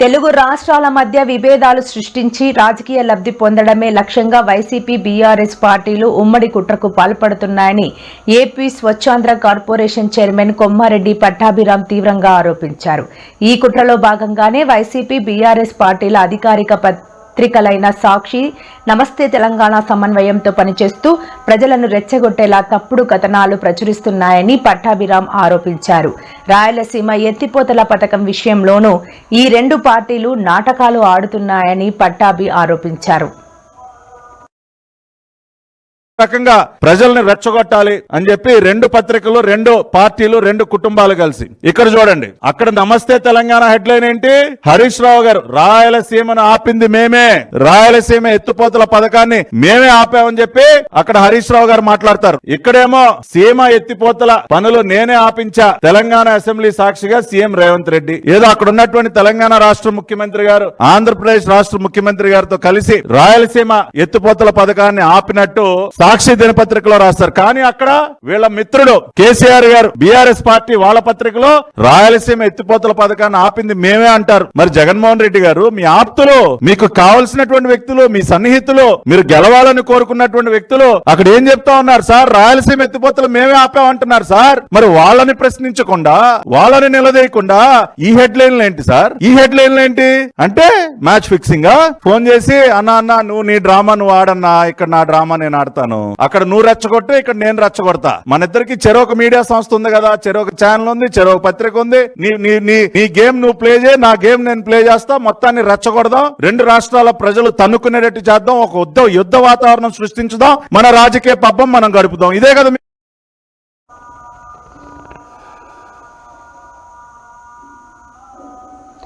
తెలుగు రాష్ట్రాల మధ్య విభేదాలు సృష్టించి రాజకీయ లబ్ధి పొందడమే లక్ష్యంగా వైసీపీ బీఆర్ఎస్ పార్టీలు ఉమ్మడి కుట్రకు పాల్పడుతున్నాయని AP Swachhandhra corporation chairman Kommareddy Pattabhiram తీవ్రంగా ఆరోపించారు. ఈ కుట్రలో భాగంగానే వైసీపీ బీఆర్ఎస్ పార్టీల అధికారిక పత్రికలైన సాక్షి నమస్తే తెలంగాణ సమన్వయంతో పనిచేస్తూ ప్రజలను రెచ్చగొట్టేలా తప్పుడు కథనాలు ప్రచురిస్తున్నాయని పట్టాభిరామ్ ఆరోపించారు. రాయలసీమ ఎత్తిపోతల పథకం విషయంలోనూ ఈ రెండు పార్టీలు నాటకాలు ఆడుతున్నాయని పట్టాభి ఆరోపించారు. రకంగా ప్రజల్ని రెచ్చగొట్టాలి అని చెప్పి రెండు పత్రికలు రెండు పార్టీలు రెండు కుటుంబాలు కలిసి. ఇక్కడ చూడండి. అక్కడ నమస్తే తెలంగాణ హెడ్లైన్ ఏంటి? హరీష్ రావు గారు రాయలసీమను ఆపింది మేమే. రాయలసీమ ఎత్తుపోతల పథకాన్ని మేమే ఆపామని చెప్పి అక్కడ హరీష్ రావు గారు మాట్లాడతారు. ఇక్కడేమో సీమ ఎత్తిపోతల పనులు నేనే ఆపించా. తెలంగాణ అసెంబ్లీ సాక్షిగా సీఎం రేవంత్ రెడ్డి. ఏదో అక్కడ ఉన్నటువంటి తెలంగాణ రాష్ట్ర ముఖ్యమంత్రి గారు ఆంధ్రప్రదేశ్ రాష్ట్ర ముఖ్యమంత్రి గారితో కలిసి రాయలసీమ ఎత్తుపోతల పథకాన్ని ఆపినట్టు సాక్షి దినపత్రికలో రాస్తారు. కానీ అక్కడ వీళ్ళ మిత్రుడు కేసీఆర్ గారు బీఆర్ఎస్ పార్టీ వాళ్ళ పత్రికలో రాయలసీమ ఎత్తిపోతల పథకాన్ని ఆపింది మేమే అంటారు. మరి జగన్మోహన్ రెడ్డి గారు మీ ఆప్తులు మీకు కావలసినటువంటి వ్యక్తులు మీ సన్నిహితులు మీరు గెలవాలని కోరుకున్నటువంటి వ్యక్తులు అక్కడ ఏం చెప్తా ఉన్నారు? సార్ రాయలసీమ ఎత్తిపోతలు మేమే ఆపామంటున్నారు సార్. మరి వాళ్ళని ప్రశ్నించకుండా వాళ్ళని నిలదీయకుండా ఈ హెడ్ లైన్లు ఏంటి సార్? ఈ హెడ్ లైన్లు ఏంటి? అంటే మ్యాచ్ ఫిక్సింగ్ ఫోన్ చేసి అన్న అన్న నువ్వు నీ డ్రామా నువ్వు ఆడన్నా ఇక్కడ నా డ్రామా నేను ఆడతాను. అక్కడ నువ్వు రెచ్చగొట్టు ఇక్కడ నేను రెచ్చగొడతా. మన ఇద్దరికి చెరొక మీడియా సంస్థ ఉంది కదా చెరొక ఛానల్ ఉంది చెరొక పత్రిక ఉంది. నీ నీ నీ నీ గేమ్ నువ్వు ప్లే చేయి నా గేమ్ నేను ప్లే చేస్తా మొత్తాన్ని రెచ్చగొడదాం. రెండు రాష్ట్రాల ప్రజలు తన్నుకునేటట్టు చేద్దాం ఒక యుద్ధ యుద్ధ వాతావరణం సృష్టించుదాం మన రాజకీయ పబ్బం మనం గడుపుదాం. ఇదే కదా